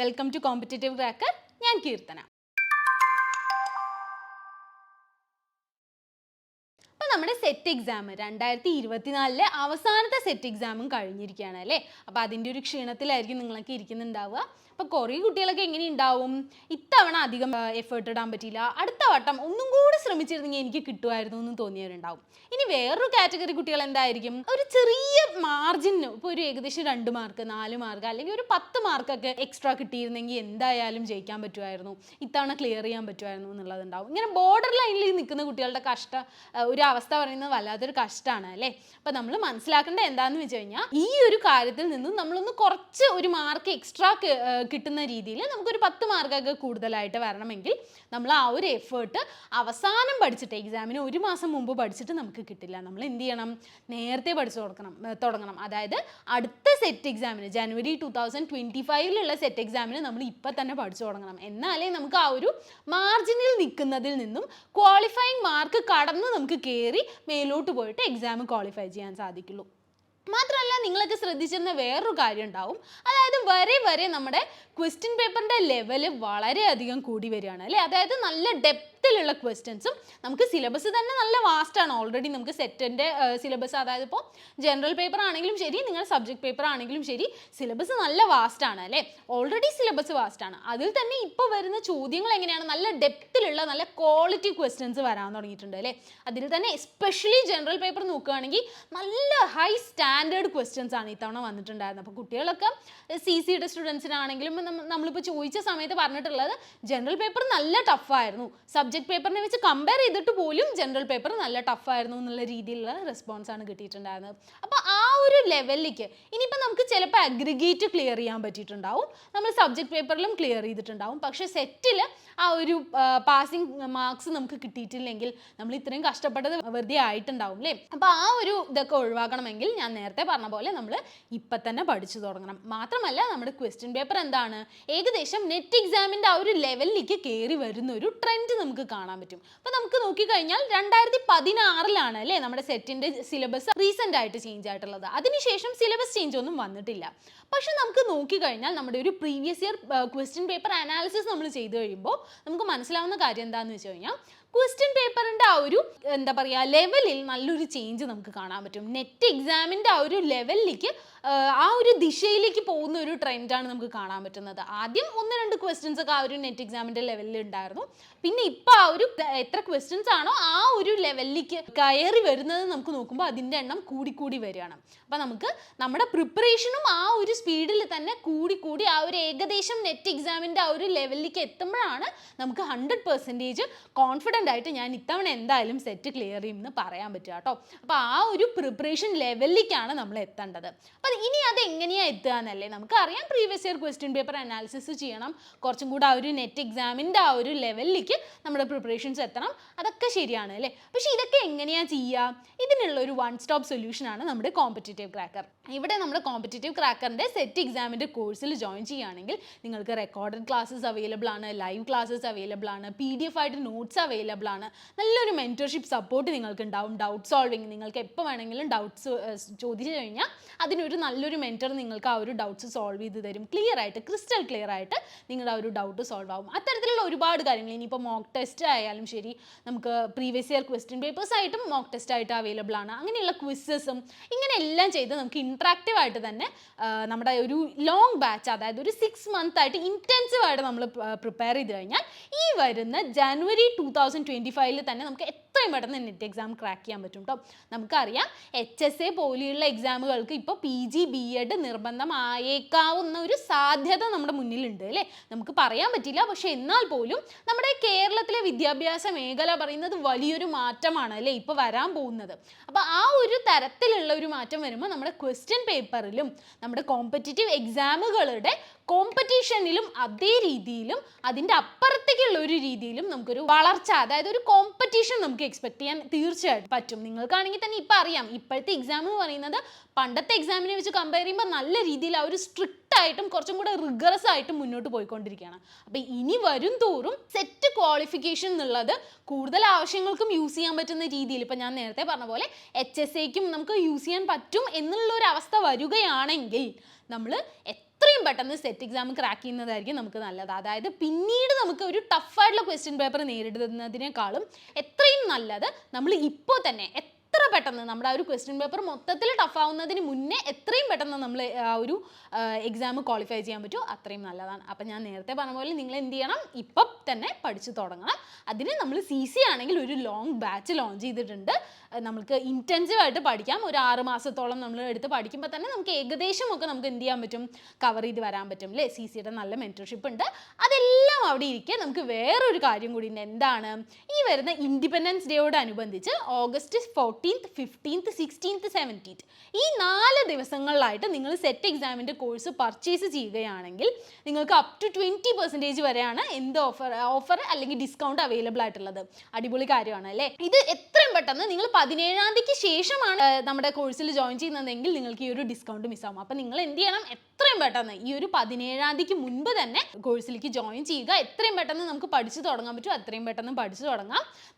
Welcome to competitive cracker ഞാൻ കീർത്തന. അപ്പോൾ നമ്മുടെ സെറ്റ് എക്സാം രണ്ടായിരത്തി ഇരുപത്തിനാലിലെ അവസാനത്തെ സെറ്റ് എക്സാമും കഴിഞ്ഞിരിക്കുകയാണ് അല്ലേ? അപ്പോൾ അതിന്റെ ഒരു ക്ഷീണത്തിലായിരിക്കും നിങ്ങളൊക്കെ ഇരിക്കുന്നുണ്ടാവുക. അപ്പോൾ കുറേ കുട്ടികളൊക്കെ എങ്ങനെ ഉണ്ടാവും ഇത്തവണ അധികം എഫേർട്ട് ഇടാൻ പറ്റിയില്ല. അടുത്ത വട്ടം ഒന്നും കൂടി ശ്രമിച്ചിരുന്നെങ്കിൽ എനിക്ക് കിട്ടുമായിരുന്നു എന്ന് തോന്നിയവരുണ്ടാവും. ഇനി വേറൊരു കാറ്റഗറി കുട്ടികൾ എന്തായിരിക്കും? ഒരു ചെറിയ മാർജിന് ഇപ്പോൾ ഒരു ഏകദേശം രണ്ട് മാർക്ക് നാല് മാർക്ക് അല്ലെങ്കിൽ ഒരു പത്ത് മാർക്കൊക്കെ എക്സ്ട്രാ കിട്ടിയിരുന്നെങ്കിൽ എന്തായാലും ജയിക്കാൻ പറ്റുമായിരുന്നു. ഇത്തവണ ക്ലിയർ ചെയ്യാൻ പറ്റുമായിരുന്നു എന്നുള്ളതുണ്ടാവും. ഇങ്ങനെ ബോർഡർ ലൈനിൽ നിൽക്കുന്ന കുട്ടികളുടെ കഷ്ട ഒരു അവസ്ഥ പറയുന്നത് വല്ലാത്തൊരു കഷ്ടമാണ് അല്ലേ? അപ്പം നമ്മൾ മനസ്സിലാക്കേണ്ടത് എന്താണെന്ന് വെച്ച് കഴിഞ്ഞാൽ ഈ ഒരു കാര്യത്തിൽ നിന്നും നമ്മളൊന്ന് കുറച്ച് ഒരു മാർക്ക് എക്സ്ട്രാ കിട്ടുന്ന രീതിയിൽ നമുക്കൊരു പത്ത് മാർക്കൊക്കെ കൂടുതലായിട്ട് വരണമെങ്കിൽ നമ്മൾ ആ ഒരു എഫേർട്ട് അവസാനം പഠിച്ചിട്ട് എക്സാമിന് ഒരു മാസം മുമ്പ് പഠിച്ചിട്ട് നമുക്ക് കിട്ടില്ല. നമ്മൾ എന്ത് ചെയ്യണം? നേരത്തെ പഠിച്ചു കൊടുക്കണം തുടങ്ങണം. അതായത് അടുത്ത സെറ്റ് എക്സാമിന് ജനുവരി ടു തൗസൻഡ് ട്വന്റി ഫൈവിലുള്ള സെറ്റ് എക്സാമിന് നമ്മൾ ഇപ്പം തന്നെ പഠിച്ചു തുടങ്ങണം. എന്നാലേ നമുക്ക് ആ ഒരു മാർജിനിൽ നിൽക്കുന്നതിൽ നിന്നും ക്വാളിഫൈയിങ് മാർക്ക് കടന്ന് നമുക്ക് കയറി മേലോട്ട് പോയിട്ട് എക്സാം ക്വാളിഫൈ ചെയ്യാൻ സാധിക്കുള്ളൂ. മാത്രമല്ല നിങ്ങളൊക്കെ ശ്രദ്ധിച്ചിരുന്ന വേറൊരു കാര്യം ഉണ്ടാവും. അതായത് വരെ വരെ നമ്മുടെ ക്വസ്റ്റ്യൻ പേപ്പറിന്റെ ലെവൽ വളരെയധികം കൂടി വരികയാണ് അല്ലേ? അതായത് നല്ല ഡെപ്തിലുള്ള ക്വസ്റ്റ്യൻസും നമുക്ക് സിലബസ് തന്നെ നല്ല വാസ്റ്റാണ് ഓൾറെഡി നമുക്ക് സെറ്റിന്റെ സിലബസ് അതായത് ഇപ്പോൾ ജനറൽ പേപ്പർ ആണെങ്കിലും ശരി നിങ്ങൾ സബ്ജക്ട് പേപ്പർ ആണെങ്കിലും ശരി സിലബസ് നല്ല വാസ്റ്റാണ് അല്ലേ? ഓൾറെഡി സിലബസ് വാസ്റ്റാണ് അതിൽ തന്നെ ഇപ്പോൾ വരുന്ന ചോദ്യങ്ങൾ എങ്ങനെയാണ്? നല്ല ഡെപ്തിലുള്ള നല്ല ക്വാളിറ്റി ക്വസ്റ്റ്യൻസ് വരാൻ തുടങ്ങിയിട്ടുണ്ട് അല്ലേ? അതിൽ തന്നെ എസ്പെഷ്യലി ജനറൽ പേപ്പർ നോക്കുകയാണെങ്കിൽ നല്ല ഹൈ സ്റ്റാൻഡേർഡ് ക്വസ്റ്റ്യൻസ് ആണ് ഇത്തവണ വന്നിട്ടുണ്ടായിരുന്നത്. അപ്പോൾ കുട്ടികളൊക്കെ സി സിയുടെ സ്റ്റുഡൻസിനാണെങ്കിലും നമ്മളിപ്പോൾ ചോദിച്ച സമയത്ത് പറഞ്ഞിട്ടുള്ളത് ജനറൽ പേപ്പർ നല്ല ടഫായിരുന്നു സബ്ജക്ട് പേപ്പറിനെ വെച്ച് കമ്പയർ ചെയ്തിട്ട് പോലും ജനറൽ പേപ്പർ നല്ല ടഫായിരുന്നു എന്നുള്ള രീതിയിലുള്ള റെസ്പോൺസ് ആണ് കിട്ടിയിട്ടുണ്ടായിരുന്നത്. അപ്പോൾ ആ ഒരു ലെവലിലേക്ക് ഇനിയിപ്പോൾ നമുക്ക് ചിലപ്പോൾ അഗ്രിഗേറ്റ് ക്ലിയർ ചെയ്യാൻ പറ്റിയിട്ടുണ്ടാവും. നമ്മൾ സബ്ജക്ട് പേപ്പറിലും ക്ലിയർ ചെയ്തിട്ടുണ്ടാവും. പക്ഷേ സെറ്റിൽ ആ ഒരു പാസിംഗ് മാർക്സ് നമുക്ക് കിട്ടിയിട്ടില്ലെങ്കിൽ നമ്മൾ ഇത്രയും കഷ്ടപ്പെട്ടത് വെറുതെ ആയിട്ടുണ്ടാവും അല്ലേ അപ്പോൾ ആ ഒരു ഇതൊക്കെ ഒഴിവാക്കണമെങ്കിൽ ഞാൻ നേരത്തെ പറഞ്ഞ പോലെ നമ്മൾ ഇപ്പം തന്നെ പഠിച്ചു തുടങ്ങണം. മാത്രമല്ല നമ്മുടെ ക്വസ്റ്റ്യൻ പേപ്പർ എന്താണ്? ഏകദേശം നെറ്റ് എക്സാമിന്റെ ആ ഒരു ലെവലിലേക്ക് കയറി വരുന്ന ഒരു ട്രെൻഡ് നമുക്ക് കാണാൻ പറ്റും. അപ്പോൾ നമുക്ക് നോക്കിക്കഴിഞ്ഞാൽ രണ്ടായിരത്തി പതിനാറിലാണ് അല്ലേ നമ്മുടെ സെറ്റിന്റെ സിലബസ് റീസെന്റ് ആയിട്ട് ചേഞ്ച് ആയിട്ടുള്ളത്. അതിനുശേഷം സിലബസ് ചേഞ്ച് ഒന്നും വന്നിട്ടില്ല. പക്ഷെ നമുക്ക് നോക്കിക്കഴിഞ്ഞാൽ നമ്മുടെ ഒരു previous year question paper analysis നമ്മൾ ചെയ്തു കഴിയുമ്പോൾ നമുക്ക് മനസ്സിലാവുന്ന കാര്യം എന്താണെന്ന് വെച്ച് കഴിഞ്ഞാൽ ക്വസ്റ്റ്യൻ പേപ്പറിന്റെ ആ ഒരു എന്താ പറയുക ലെവലിൽ നല്ലൊരു ചേഞ്ച് നമുക്ക് കാണാൻ പറ്റും. നെറ്റ് എക്സാമിന്റെ ആ ഒരു ലെവലിലേക്ക് ആ ഒരു ദിശയിലേക്ക് പോകുന്ന ഒരു ട്രെൻഡാണ് നമുക്ക് കാണാൻ പറ്റുന്നത്. ആദ്യം ഒന്ന് രണ്ട് ക്വസ്റ്റ്യൻസ് ഒക്കെ ആ ഒരു നെറ്റ് എക്സാമിന്റെ ലെവലിൽ ഉണ്ടായിരുന്നു. പിന്നെ ഇപ്പോൾ ആ ഒരു എത്ര ക്വസ്റ്റ്യൻസ് ആണോ ആ ഒരു ലെവലിലേക്ക് കയറി വരുന്നത് നമുക്ക് നോക്കുമ്പോൾ അതിന്റെ എണ്ണം കൂടിക്കൂടി കൂടി വരികയാണ്. അപ്പോൾ നമുക്ക് നമ്മുടെ പ്രിപ്പറേഷനും ആ ഒരു തന്നെ കൂടി കൂടി ആ ഒരു ഏകദേശം നെറ്റ് എക്സാമിന്റെ ആ ഒരു ലെവലിലേക്ക് എത്തുമ്പോഴാണ് നമുക്ക് ഹൺഡ്രഡ് പെർസെന്റേജ് കോൺഫിഡന്റ് ആയിട്ട് ഞാൻ ഇത്തവണ എന്തായാലും സെറ്റ് ക്ലിയർ ചെയ്യുമെന്ന് പറയാൻ പറ്റുക കേട്ടോ. അപ്പോൾ ആ ഒരു പ്രിപ്പറേഷൻ ലെവലിലേക്കാണ് നമ്മൾ എത്തേണ്ടത്. അപ്പോൾ ഇനി അത് എങ്ങനെയാണ് എത്തുക എന്നല്ലേ? നമുക്കറിയാം previous year question paper analysis ചെയ്യണം. കുറച്ചും കൂടെ ആ ഒരു നെറ്റ് എക്സാമിന്റെ ആ ഒരു ലെവലിലേക്ക് നമ്മുടെ പ്രിപ്പറേഷൻസ് എത്തണം. അതൊക്കെ ശരിയാണ് അല്ലേ? പക്ഷേ ഇതൊക്കെ എങ്ങനെയാണ് ചെയ്യുക ഇതിനുള്ള ഒരു വൺ സ്റ്റോപ്പ് സൊല്യൂഷനാണ് നമ്മുടെ കോമ്പറ്റേറ്റീവ് ക്രാക്കർ ഇവിടെ നമ്മുടെ കോമ്പറ്റേറ്റീവ് ക്രാക്കറിന്റെ സെറ്റ് എക്സാമിന്റെ കോഴ്സിൽ ജോയിൻ ചെയ്യുകയാണെങ്കിൽ നിങ്ങൾക്ക് റെക്കോർഡഡ് ക്ലാസ്സസ് അവൈലബിൾ ആണ് ലൈവ് ക്ലാസ്സസ് അവൈലബിൾ ആണ് പി ഡി എഫ് ആയിട്ട് നോട്ട്സ് അവൈലബിൾ ആണ്. നല്ലൊരു മെന്റർഷിപ്പ് സപ്പോർട്ട് നിങ്ങൾക്ക് ഉണ്ടാവും ഡൗട്ട് സോൾവിങ് നിങ്ങൾക്ക് എപ്പോൾ വേണമെങ്കിലും ഡൗട്ട്സ് ചോദിച്ചു കഴിഞ്ഞാൽ അതിനൊരു നല്ലൊരു മെന്റർ നിങ്ങൾക്ക് ആ ഒരു ഡൗട്ട്സ് സോൾവ് ചെയ്ത് തരും. ക്ലിയർ ആയിട്ട് ക്രിസ്റ്റൽ ക്ലിയർ ആയിട്ട് നിങ്ങളുടെ ആ ഒരു ഡൗട്ട് സോൾവ് ആവും. അത്തരത്തിലുള്ള ഒരുപാട് കാര്യങ്ങൾ ഇനിയിപ്പോൾ മോക്ക് ടെസ്റ്റ് ആയാലും ശരി നമുക്ക് പ്രീവിയസ് ഇയർ ക്വസ്റ്റ്യൻ പേപ്പേഴ്സ് ആയിട്ടും മോക്ക് ടെസ്റ്റ് ആയിട്ട് അവൈലബിൾ ആണ്. അങ്ങനെയുള്ള ക്വിസസും ഇങ്ങനെ എല്ലാം ചെയ്ത് നമുക്ക് ഇൻട്രാക്റ്റീവ് ആയിട്ട് തന്നെ നമ്മുടെ ഒരു ലോങ് ബാച്ച് അതായത് ഒരു സിക്സ് മന്ത് ആയിട്ട് ഇന്റൻസീവ് ആയിട്ട് നമ്മൾ പ്രിപ്പയർ ചെയ്ത് കഴിഞ്ഞാൽ ഈ വരുന്ന ജനുവരി ടൂ തൗസൻഡ് ട്വന്റി ഫൈവിൽ തന്നെ നമുക്ക് എത്രയും പെട്ടെന്ന് നെറ്റ് എക്സാം ക്രാക്ക് ചെയ്യാൻ പറ്റും കേട്ടോ നമുക്കറിയാം എച്ച് എസ് എ പോലെയുള്ള എക്സാമുകൾക്ക് ഇപ്പോൾ പി ജി ബി എഡ് നിർബന്ധമായേക്കാവുന്ന ഒരു സാധ്യത നമ്മുടെ മുന്നിലുണ്ട് അല്ലേ? നമുക്ക് പറയാൻ പറ്റില്ല. പക്ഷേ എന്നാൽ പോലും നമ്മുടെ കേരളത്തിലെ വിദ്യാഭ്യാസ മേഖല പറയുന്നത് വലിയൊരു മാറ്റമാണ് അല്ലേ ഇപ്പോൾ വരാൻ പോകുന്നത്. അപ്പോൾ ആ ഒരു തരത്തിലുള്ള ഒരു മാറ്റം വരുമ്പോൾ നമ്മുടെ ക്വസ്റ്റ്യൻ പേപ്പറിലും നമ്മുടെ കോമ്പറ്റേറ്റീവ് എക്സാമുകളുടെ കോമ്പറ്റീഷനിലും അതേ രീതിയിലും അതിന്റെ അപ്പുറത്തേക്കുള്ള ഒരു രീതിയിലും നമുക്കൊരു വളർച്ച അതായത് ഒരു കോമ്പറ്റീഷൻ നമുക്ക് എക്സ്പെക്ട് ചെയ്യാൻ തീർച്ചയായിട്ടും പറ്റും. നിങ്ങൾക്കാണെങ്കിൽ തന്നെ ഇപ്പം അറിയാം. ഇപ്പോഴത്തെ എക്സാം എന്ന് പറയുന്നത് പണ്ടത്തെ എക്സാമിനെ വെച്ച് കമ്പയർ ചെയ്യുമ്പോൾ നല്ല രീതിയിൽ ആ ഒരു സ്ട്രിക്റ്റ് ആയിട്ടും കുറച്ചും കൂടെ റിഗറസ് ആയിട്ടും മുന്നോട്ട് പോയിക്കൊണ്ടിരിക്കുകയാണ്. അപ്പോൾ ഇനി വരും തോറും സെറ്റ് ക്വാളിഫിക്കേഷൻ എന്നുള്ളത് കൂടുതൽ ആവശ്യങ്ങൾക്കും യൂസ് ചെയ്യാൻ പറ്റുന്ന രീതിയിൽ ഇപ്പം ഞാൻ നേരത്തെ പറഞ്ഞ പോലെ എച്ച് എസ് എക്കും നമുക്ക് യൂസ് ചെയ്യാൻ പറ്റും എന്നുള്ള ഒരു അവസ്ഥ വരികയാണെങ്കിൽ നമ്മൾ എത്രയും പെട്ടെന്ന് സെറ്റ് എക്സാം ക്രാക്ക് ചെയ്യുന്നതായിരിക്കും നമുക്ക് നല്ലത്. അതായത് പിന്നീട് നമുക്ക് ഒരു ടഫായിട്ടുള്ള ക്വസ്റ്റ്യൻ പേപ്പർ നേരിടുന്നതിനേക്കാളും എത്രയും നല്ലത് നമ്മൾ ഇപ്പോൾ തന്നെ എത്ര പെട്ടെന്ന് നമ്മുടെ ആ ഒരു ക്വസ്റ്റ്യൻ പേപ്പർ മൊത്തത്തിൽ ടഫ് ആവുന്നതിന് മുന്നേ എത്രയും പെട്ടെന്ന് നമ്മൾ ആ ഒരു എക്സാം ക്വാളിഫൈ ചെയ്യാൻ പറ്റുമോ? അത്രയും നല്ലതാണ്. അപ്പം ഞാൻ നേരത്തെ പറഞ്ഞ പോലെ നിങ്ങൾ എന്ത് ചെയ്യണം? ഇപ്പം തന്നെ പഠിച്ചു തുടങ്ങണം. അതിന് നമ്മൾ സി സി ആണെങ്കിൽ ഒരു ലോങ് ബാച്ച് ലോഞ്ച് ചെയ്തിട്ടുണ്ട്. നമുക്ക് ഇന്റൻസീവ് ആയിട്ട് പഠിക്കാം. ഒരു ആറ് മാസത്തോളം നമ്മൾ എടുത്ത് പഠിക്കുമ്പോൾ തന്നെ നമുക്ക് ഏകദേശം ഒക്കെ നമുക്ക് എന്ത് ചെയ്യാൻ പറ്റും? കവർ ചെയ്ത് വരാൻ പറ്റും. അല്ലേ സി സിയുടെ നല്ല മെന്റർഷിപ്പ് ഉണ്ട്. അതെല്ലാം അവിടെ ഇരിക്കെ നമുക്ക് വേറൊരു കാര്യം കൂടി ഉണ്ട്. എന്താണ്? ഈ വരുന്ന independence ഡേയോടനുബന്ധിച്ച് August fourteenth fifteenth sixteenth seventeenth ഈ നാല് ദിവസങ്ങളിലായിട്ട് നിങ്ങൾ സെറ്റ് എക്സാമിന്റെ കോഴ്സ് പർച്ചേസ് ചെയ്യുകയാണെങ്കിൽ നിങ്ങൾക്ക് അപ് ടു ട്വന്റി പെർസെന്റേജ് വരെയാണ് എന്ത് ഓഫർ ഓഫർ അല്ലെങ്കിൽ ഡിസ്കൗണ്ട് അവൈലബിൾ ആയിട്ടുള്ളത്. അടിപൊളി കാര്യമാണ് അല്ലേ? ഇത് എത്രയും പെട്ടെന്ന് നിങ്ങൾ പതിനേഴാം തീയതിക്ക് ശേഷമാണ് നമ്മുടെ കോഴ്സിൽ ജോയിൻ ചെയ്യുന്നതെങ്കിൽ നിങ്ങൾക്ക് ഈ ഒരു ഡിസ്കൗണ്ട് മിസ്സാവും അപ്പോൾ നിങ്ങൾ എന്ത് ചെയ്യണം? എത്രയും പെട്ടെന്ന് ഈ ഒരു പതിനേഴാം തീയതിക്ക് മുൻപ് തന്നെ കോഴ്സിലേക്ക് ജോയിൻ ചെയ്യുക. എത്രയും പെട്ടെന്ന് നമുക്ക് പഠിച്ചു തുടങ്ങാൻ പറ്റും. അത്രയും പെട്ടെന്ന് പഠിച്ചു തുടങ്ങാം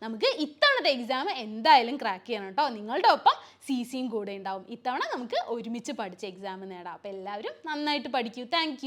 നമുക്ക് ഇത്തവണത്തെ എക്സാം എന്തായാലും ക്രാക്ക് ചെയ്യണം കേട്ടോ നിങ്ങളുടെ ഒപ്പം സി സിയും കൂടെ ഉണ്ടാവും. ഇത്തവണ നമുക്ക് ഒരുമിച്ച് പഠിച്ച് എക്സാം നേടാം. അപ്പോൾ എല്ലാവരും നന്നായിട്ട് പഠിക്കൂ. താങ്ക്